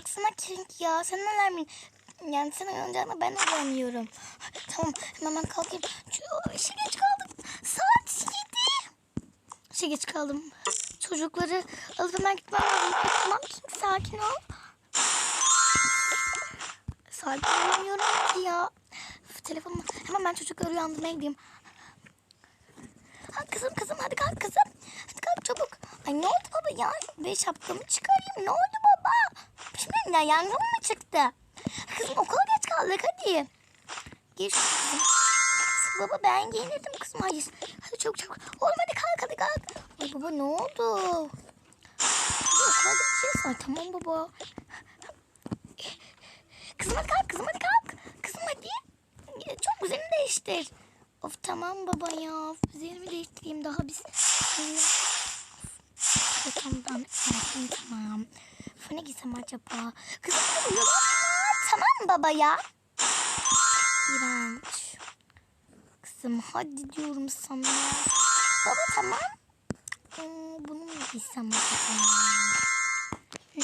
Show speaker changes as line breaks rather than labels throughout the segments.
kalksana King ya. Sen neler mi? Yani sen uyanacağını ben de görmüyorum. Tamam hemen kalkayım. Şu geç kaldım. Saat yedi. İşe geç kaldım. Çocukları alıp hemen gitmem lazım. Tamam sakin ol. Sakin olamıyorum ki ya. Üf, telefonum. Hemen ben çocukları uyandırmaya gideyim. Ha, kızım kızım hadi kalk kızım. Hadi kalk çabuk. Ay ne oldu baba ya? Ve şapkamı çıkarayım. Ne oldu ne yangın mı çıktı? Kızım okula geç kaldık hadi. Gir. Baba ben giyinirdim kızım. Hayır. Hadi çabuk çabuk. Oğlum hadi kalk hadi kalk. Ay baba ne oldu? Hadi okula gideceğiz. Ay tamam baba. Kızım hadi kalk kızım hadi kalk. Kızım hadi. Çok üzerini değiştir. Of tamam baba ya. Üzerimi değiştireyim daha ben tamam tamam. Ne giysem acaba? Kızım uyuyor. Tamam baba ya. İğrenç. Kızım hadi diyorum sana. Baba tamam. Hmm, bunu mu giysem acaba? Hmm,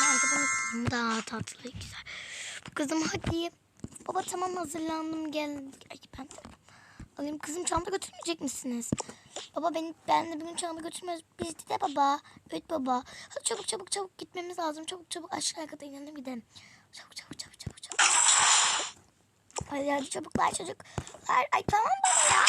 Nerede bunu giysem daha tatlı güzel. Kızım hadi. Baba tamam hazırlandım gel. Ay ben alayım kızım çanta götürmeyecek misiniz? Baba ben, ben de bugün çanta götürmüyoruz. Biz de baba. Evet baba. Hadi çabuk çabuk çabuk gitmemız lazım. Çabuk çabuk aşağı kata inelim gidelim. Çabuk çabuk çabuk çabuk çabuk. Hadi hadi çabuklar çocuklar. Ay tamam baba ya.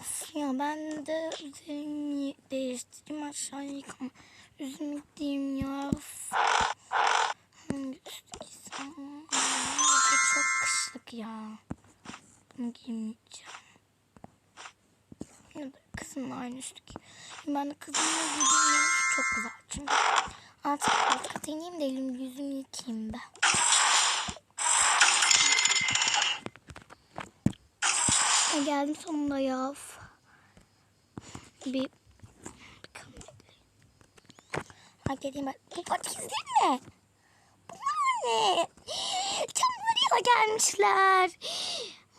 Of ya ben de üzerimi değiştireyim aşağı yıkam. Üzerimi gideyim ya. Of. Hangi üstü çok kışlık ya. Bunu giymeyeceğim. Ya da kızımla aynı giy- Ben de kızımla giydiğim çok güzel. Çünkü artık kata ineyim de elimi yüzümü yıkayayım ben. Ya geldim sonunda ya. Bir. Ay dediğim ben. Bu patiz değil mi? Bunlar ne? Camlarıyla gelmişler.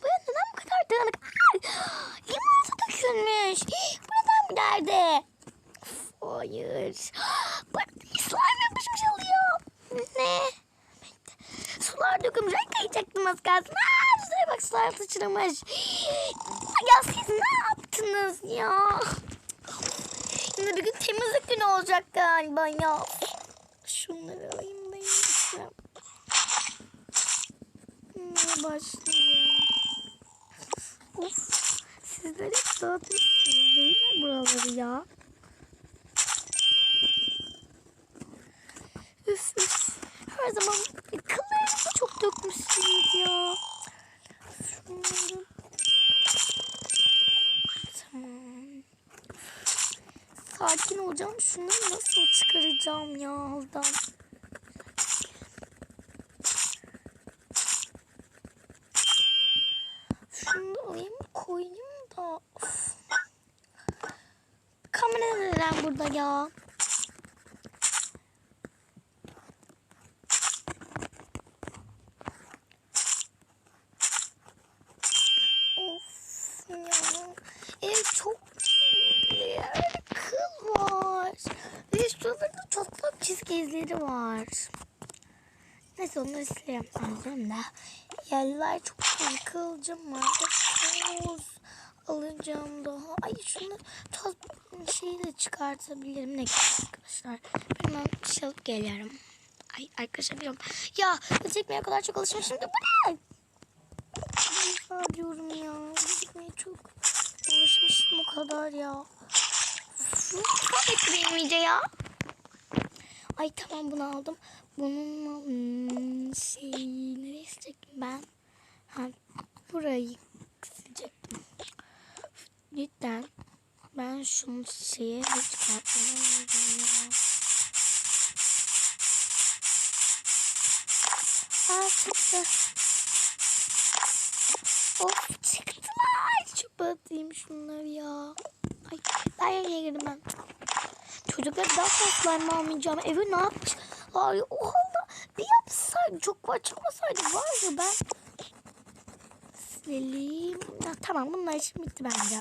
Bu neden bu kadar dağınık? Aa, Limonata dökülmüş. Bu neden bu nerede? Of, Hayır. Bu slime yapışmış alıyor. Ne? Sular dökülmüş. Ay kayacaktım az kalsın. Aa, bak sular sıçramış. Ya siz ne yaptınız ya? Yine bir gün temizlik günü olacak galiba ya. Şunları alayım da yiyeceğim. Ne başlayayım? Of. Sizler hep dağıtmışsınız değil mi buraları ya? Üf üf. Her zaman kıllarınızı çok dökmüşsünüz ya. Şunları. Tamam. Sakin olacağım. Şunları nasıl çıkaracağım ya haldan? Şunu da alayım koyayım da. Of. Kamera neden burada ya? Of ya. Ev çok kıl var. Ve şuralarda çatlak çizgi izleri var. Neyse onları sileyim lazım da. Yerler çok kirli. Kılcım var. Toz alacağım daha. Ay şunu toz şeyle çıkartabilirim. Ne arkadaşlar. Hemen bir şey geliyorum. Ay arkadaşlar biliyorum. Ya çekmeye kadar çok alışmışım ki bu diyorum ya. Gitmeye çok alışmışım o kadar ya. Kahretmeyin iyice ya. Ay tamam bunu aldım. Bununla hmm, şey nereye silecektim ben? Ha burayı silecektim. Cidden ben şunu şeye çıkartmam lazım ya. Aa çıktı. Of çıktılar. Çok batayım şunları ya. Ay ben yerine girdim ben. Çocuklar daha fazla slime almayacağım. Evi ne yapmış? Ay o halde bir yapsaydı çok var çıkmasaydı var ya ben. Silelim. Ha, tamam bunlar işim bitti bence.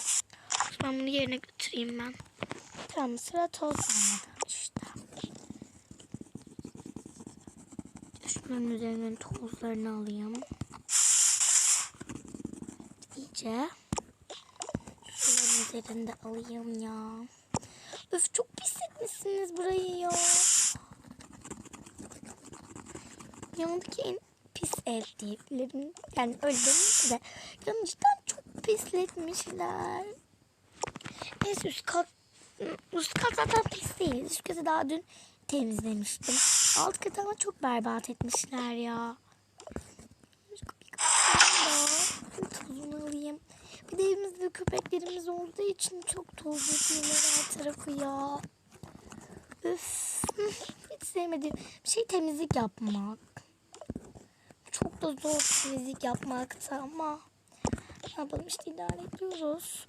Ben bunu yerine götüreyim ben. Tamam sıra toz almadan işte. Buranın üzerinden tozlarını alayım. İyice. Şuranın üzerinde alayım ya. Öf çok pis etmişsiniz burayı ya. Yanındaki en pis ev diyebilirim. Yani öyle de. Yani cidden çok pisletmişler. Neyse üst kat, üst kat zaten pis değil. Üst katı daha dün temizlemiştim. Alt katı ama çok berbat etmişler ya. Tozunu alayım. Bir de evimizde köpeklerimiz olduğu için çok toz yapıyorlar her tarafı ya. Üf. Hiç sevmediğim bir şey temizlik yapmak. Çok da zor temizlik yapmakta ama ne yapalım işte idare ediyoruz.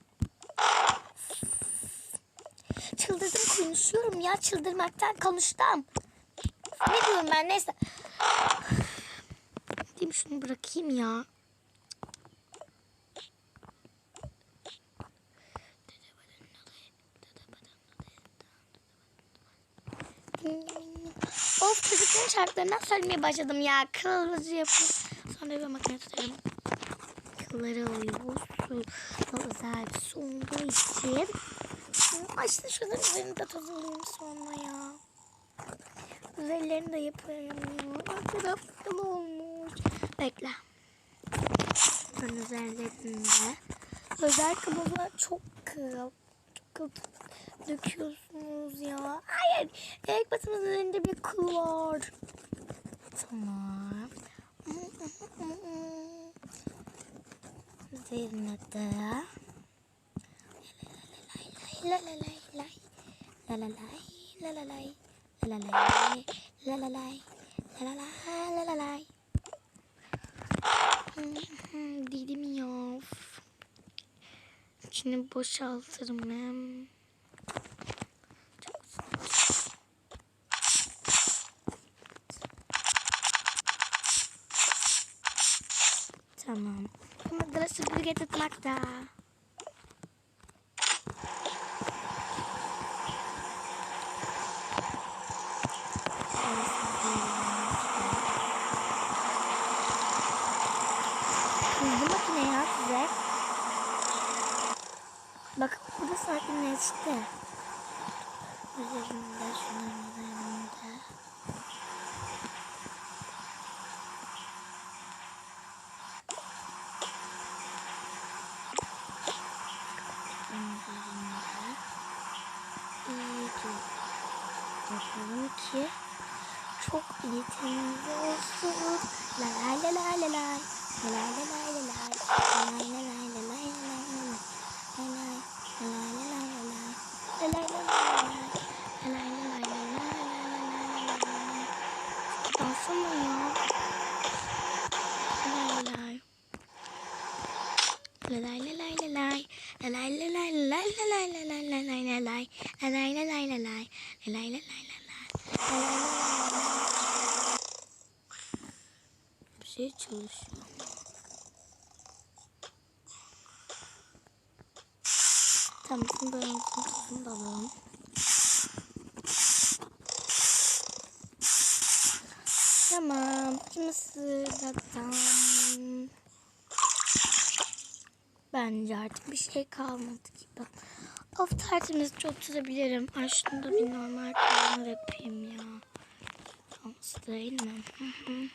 Çıldırdım konuşuyorum ya çıldırmaktan konuştum. Ne diyorum ben neyse. Diyeyim şunu bırakayım ya. Of çocukların şarkılarından söylemeye başladım ya. Kılıcı yapıp sonra bir makine tutarım. Kılları alıyoruz. Özel bir su olduğu için. Açtı şunların üzerine de toz alayım sonra ya. Üzerlerini de yapıyorum ya. Her taraf kıl olmuş. Bekle. Ön üzerlerinde. Özel kıllar çok kıl. Çok kıl döküyorsunuz ya. Hayır. Ayak batımızın üzerinde bir kıl var. Tamam. Üzerine de la la lay la la lay la la lay la la lay la la lay la la lay la la lay Dedim ya. İçini boşaltırım hem. Tamam. Ama sıra süpürge tutmakta. Hızlı makine ya size. Bak bu da sakinleşti. Üzerinde şunların üzerinde. üzerinde. İyice yapalım ki çok iyi temiz olsun. La. La la la la la la. La la la la la la şey çalışıyor. Tamam, bunu böyle tuzunu da alalım. Tamam, şimdi sıradan bence artık bir şey kalmadı gibi. Of tertemiz çok tutabilirim. Ay şunu da bir normal kullanır yapayım ya. Olması değil mi? Hı hı.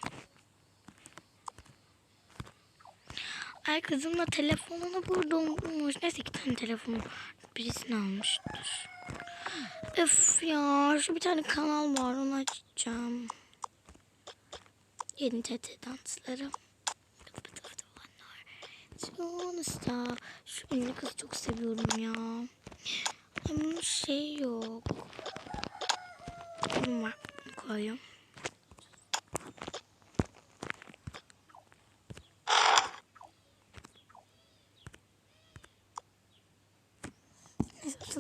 Ay kızım da telefonunu burada unutmuş. Neyse iki tane telefonu birisini almıştır. Öf ya şu bir tane kanal var onu açacağım. Yeni TT dansları. Sonrasında şu ünlü kızı çok seviyorum ya. Ama şey yok. Bunu koyayım.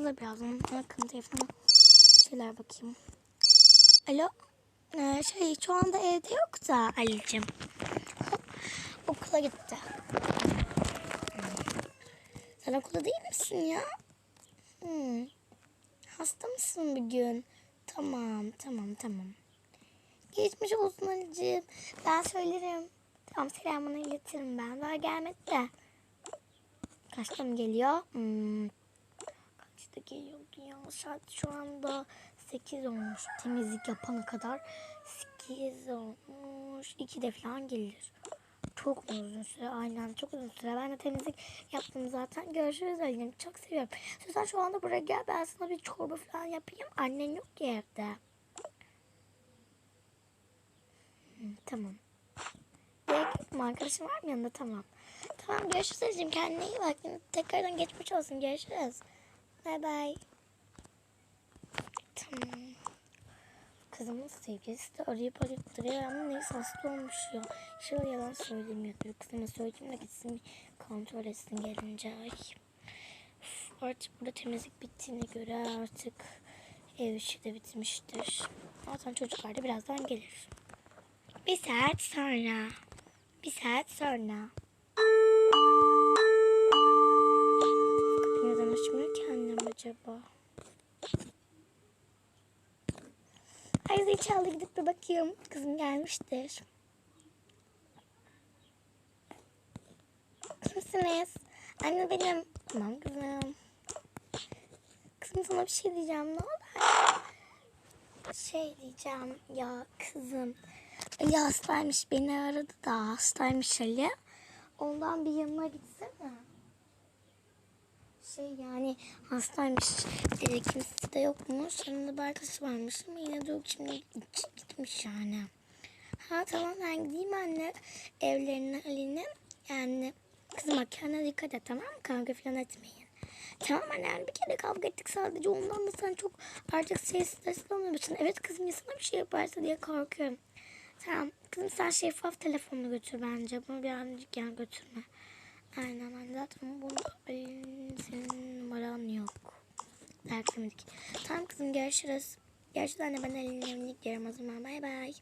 Atılır birazdan. Bakın telefona şeyler bakayım. Alo. Ee, şey şu anda evde yok da Ali'cim. Okula gitti. Sen okulda değil misin ya? Hmm. Hasta mısın bir gün? Tamam, tamam, tamam. Geçmiş olsun anneciğim. Ben söylerim. Tamam selamını iletirim ben. Daha gelmedi de. Kaçta mı geliyor? Hmm. Kaçta geliyordu ya? Saat şu anda 8 olmuş. Temizlik yapana kadar 8 olmuş. 2'de falan gelir. Çok uzun süre aynen çok uzun süre. Ben de temizlik yaptım zaten. Görüşürüz annem. Çok seviyorum. Sen şu anda buraya gel. Ben sana bir çorba falan yapayım. Annen yok ki evde. Tamam. Gerek yok mu? Arkadaşın var mı yanında? Tamam. Tamam görüşürüz anneciğim. Kendine iyi bak. Tekrardan geçmiş olsun. Görüşürüz. Bay bay. Tamam. Kızımın sevgilisi de arayıp arayıp duruyor ama neyse hasta olmuş ya. Şöyle yalan söylemiyordur. Kızıma söyleyeyim de gitsin kontrol etsin gelince. Ay. Üf, Artık burada temizlik bittiğine göre artık ev işi de bitmiştir. Zaten çocuklar da birazdan gelir. Bir saat sonra. Bir saat sonra. Gidip bir bakayım. Kızım gelmiştir. Kimsiniz? Anne benim. Tamam kızım. Kızım sana bir şey diyeceğim. Ne oldu? Şey diyeceğim ya kızım. Ali hastaymış beni aradı da hastaymış Ali. Ondan bir yanına gitsene. Şey yani hastaymış. E, kimse de yokmuş. Yanında bir arkadaşı varmış ama yine de yok şimdi git- gitmiş yani. Ha tamam ben gideyim anne evlerine Ali'nin. Yani kızım bak kendine dikkat et tamam mı? Kavga falan etmeyin. Tamam anne yani bir kere kavga ettik sadece ondan da sen çok artık stresli oluyorsun. Evet kızım ya sana bir şey yaparsa diye korkuyorum. Tamam kızım sen şeffaf telefonunu götür bence. Bunu birazcık yan götürme. Aynen anne zaten bunu senin numaran yok. Dertlemedik. Tamam kızım görüşürüz. Görüşürüz anne ben evine gidiyorum o zaman. Bay bay.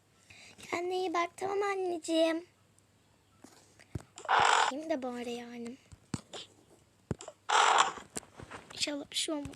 Kendine iyi bak tamam anneciğim. Kim de bari yani. İnşallah bir şey olmaz.